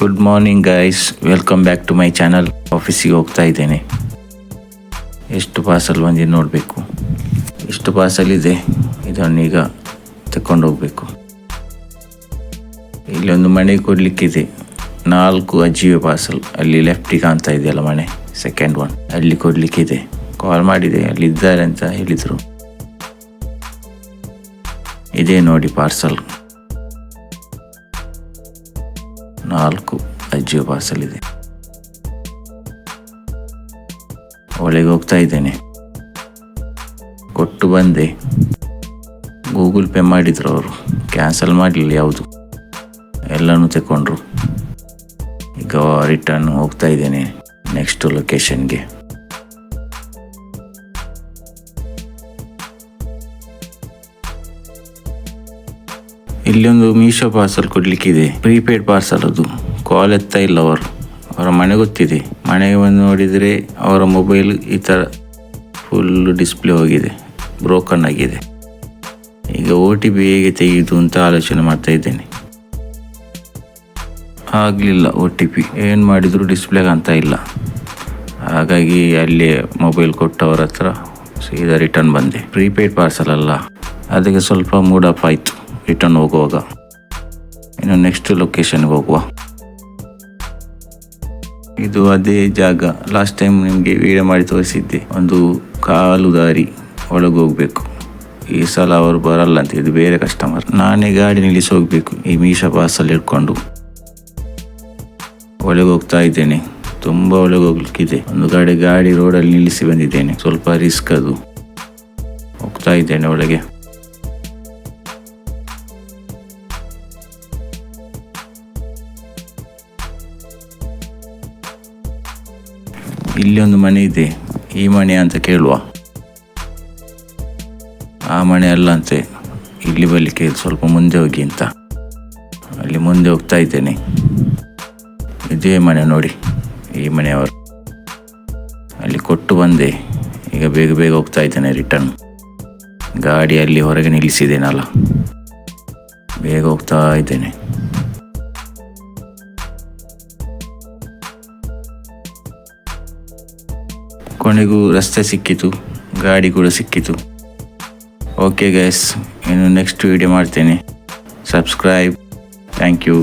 Good morning guys welcome back to my channel ಆಫೀಸಿಗೆ ಹೋಗ್ತಾ ಇದ್ದೇನೆ. ಎಷ್ಟು ಪಾರ್ಸಲ್ ಬಂದಿದೆ ನೋಡಬೇಕು. ಎಷ್ಟು ಪಾರ್ಸಲ್ ಇದೆ, ಇದನ್ನು ಈಗ ತಕೊಂಡು ಹೋಗಬೇಕು. ಇಲ್ಲಿ ಒಂದು ಮನೆ ಕೊಡಲಿಕ್ಕಿದೆ. ನಾಲ್ಕು ಅಜ್ಜಿವೆ ಪಾರ್ಸಲ್ ಅಲ್ಲಿ ಲೆಫ್ಟಿಗೆ ಕಾಣ್ತಾ ಇದೆಯಲ್ಲ ಮನೆ ಸೆಕೆಂಡ್ ಒನ್ ಅಲ್ಲಿ ಕೊಡಲಿಕ್ಕಿದೆ. ಕಾಲ್ ಮಾಡಿದೆ, ಅಲ್ಲಿ ಇದ್ದಾರೆ ಅಂತ ಹೇಳಿದರು. ಇದೇ ನೋಡಿ ಪಾರ್ಸಲ್ ನಾಲ್ಕು ಅಜ್ಜಿಯ ಪಾರ್ಸಲ್ ಇದೆ ಒಳಗೆ ಹೋಗ್ತಾ ಇದ್ದೇನೆ. ಕೊಟ್ಟು ಬಂದೆ. ಗೂಗಲ್ ಪೇ ಮಾಡಿದ್ರು ಅವರು. ಕ್ಯಾನ್ಸಲ್ ಮಾಡಲಿಲ್ಲ ಯಾವುದು. ಎಲ್ಲನೂ ತಗೊಂಡ್ರು ಈಗ ರಿಟರ್ನ್ ಹೋಗ್ತಾ ಇದ್ದೇನೆ. ನೆಕ್ಸ್ಟ್ ಲೊಕೇಶನ್ಗೆ ಇಲ್ಲಿ ಒಂದು ಮೀಶೋ ಪಾರ್ಸಲ್ ಕೊಡ್ಲಿಕ್ಕಿದೆ. ಪ್ರೀಪೇಡ್ ಪಾರ್ಸಲ್ ಅದು. ಕಾಲ್ ಎತ್ತಾ ಇಲ್ಲ ಅವರು. ಅವರ ಮನೆ ಗೊತ್ತಿದೆ. ಮನೆಗೆ ಬಂದು ನೋಡಿದರೆ ಅವರ ಮೊಬೈಲ್ ಈ ಥರ ಫುಲ್ ಡಿಸ್ಪ್ಲೇ ಹೋಗಿದೆ. ಬ್ರೋಕನ್ ಆಗಿದೆ. ಈಗ ಓ ಟಿ ಪಿ ಹೇಗೆ ತೆಗೆಯುವುದು ಅಂತ ಆಲೋಚನೆ ಮಾಡ್ತಾ ಇದ್ದೇನೆ. ಆಗಲಿಲ್ಲ ಓ ಟಿ ಪಿ ಏನು ಮಾಡಿದರೂ ಡಿಸ್ಪ್ಲೇ ಕಾಣ್ತಾ ಇಲ್ಲ. ಹಾಗಾಗಿ ಅಲ್ಲಿ ಮೊಬೈಲ್ ಕೊಟ್ಟವರ ಹತ್ರ ಸೀದಾ ರಿಟರ್ನ್ ಬಂದೆ. ಪ್ರೀಪೇಡ್ ಪಾರ್ಸಲ್ ಅಲ್ಲ. ಅದಕ್ಕೆ ಸ್ವಲ್ಪ ಮೂಡಪ್ ಆಯಿತು. ರಿಟರ್ನ್ ಹೋಗುವಾಗ. ಇನ್ನು ನೆಕ್ಸ್ಟ್ ಲೊಕೇಶನ್ಗೆ ಹೋಗುವ. ಇದು ಅದೇ ಜಾಗ. ಲಾಸ್ಟ್ ಟೈಮ್ ನಿಮಗೆ ವಿಡಿಯೋ ಮಾಡಿ ತೋರಿಸಿದ್ದೆ. ಒಂದು ಕಾಲು ದಾರಿ ಒಳಗೆ ಹೋಗಬೇಕು. ಈ ಸಲ ಅವರು ಬರಲ್ಲ ಅಂತ ಇದು ಬೇರೆ ಕಸ್ಟಮರ್ ನಾನೇ ಗಾಡಿ ನಿಲ್ಲಿಸಿ ಹೋಗಬೇಕು. ಈ ಮೀಶಾ ಪಾಸಲ್ಲಿ ಇಟ್ಕೊಂಡು. ಒಳಗೆ ಹೋಗ್ತಾ ಇದ್ದೇನೆ. ತುಂಬ ಒಳಗೆ ಹೋಗ್ಲಿಕ್ಕಿದೆ. ಒಂದು ಗಾಡಿ ಗಾಡಿ ರೋಡಲ್ಲಿ ನಿಲ್ಲಿಸಿ ಬಂದಿದ್ದೇನೆ. ಸ್ವಲ್ಪ ರಿಸ್ಕ್ ಅದು. ಹೋಗ್ತಾ ಇದ್ದೇನೆ ಒಳಗೆ. ಇಲ್ಲಿ ಒಂದು ಮನೆ ಇದೆ. ಈ ಮನೆ ಅಂತ ಕೇಳುವ. ಆ ಮನೆ ಅಲ್ಲ ಅಂತೆ. ಇಲ್ಲಿ ಬರಲಿಕ್ಕೆ ಸ್ವಲ್ಪ ಮುಂದೆ ಹೋಗಿ ಅಂತ. ಅಲ್ಲಿ ಮುಂದೆ ಹೋಗ್ತಾ ಇದ್ದೇನೆ. ಇದೇ ಮನೆ ನೋಡಿ. ಈ ಮನೆಯವರು. ಅಲ್ಲಿ ಕೊಟ್ಟು ಬಂದೆ. ಈಗ ಬೇಗ ಬೇಗ ಹೋಗ್ತಾ ಇದ್ದೇನೆ ರಿಟರ್ನ್ ಗಾಡಿ ಅಲ್ಲಿ ಹೊರಗೆ ನಿಲ್ಲಿಸಿದ್ದೇನಲ್ಲ. ಬೇಗ ಹೋಗ್ತಾ ಇದ್ದೇನೆ. ಕೊನೆಗೂ ರಸ್ತೆ ಸಿಕ್ಕಿತು, ಗಾಡಿ ಕೂಡ ಸಿಕ್ಕಿತು. ಓಕೆ ಗೈಸ್ ಇನ್ನು ನೆಕ್ಸ್ಟ್ ವೀಡಿಯೋ ಮಾಡ್ತೇನೆ. Subscribe thank you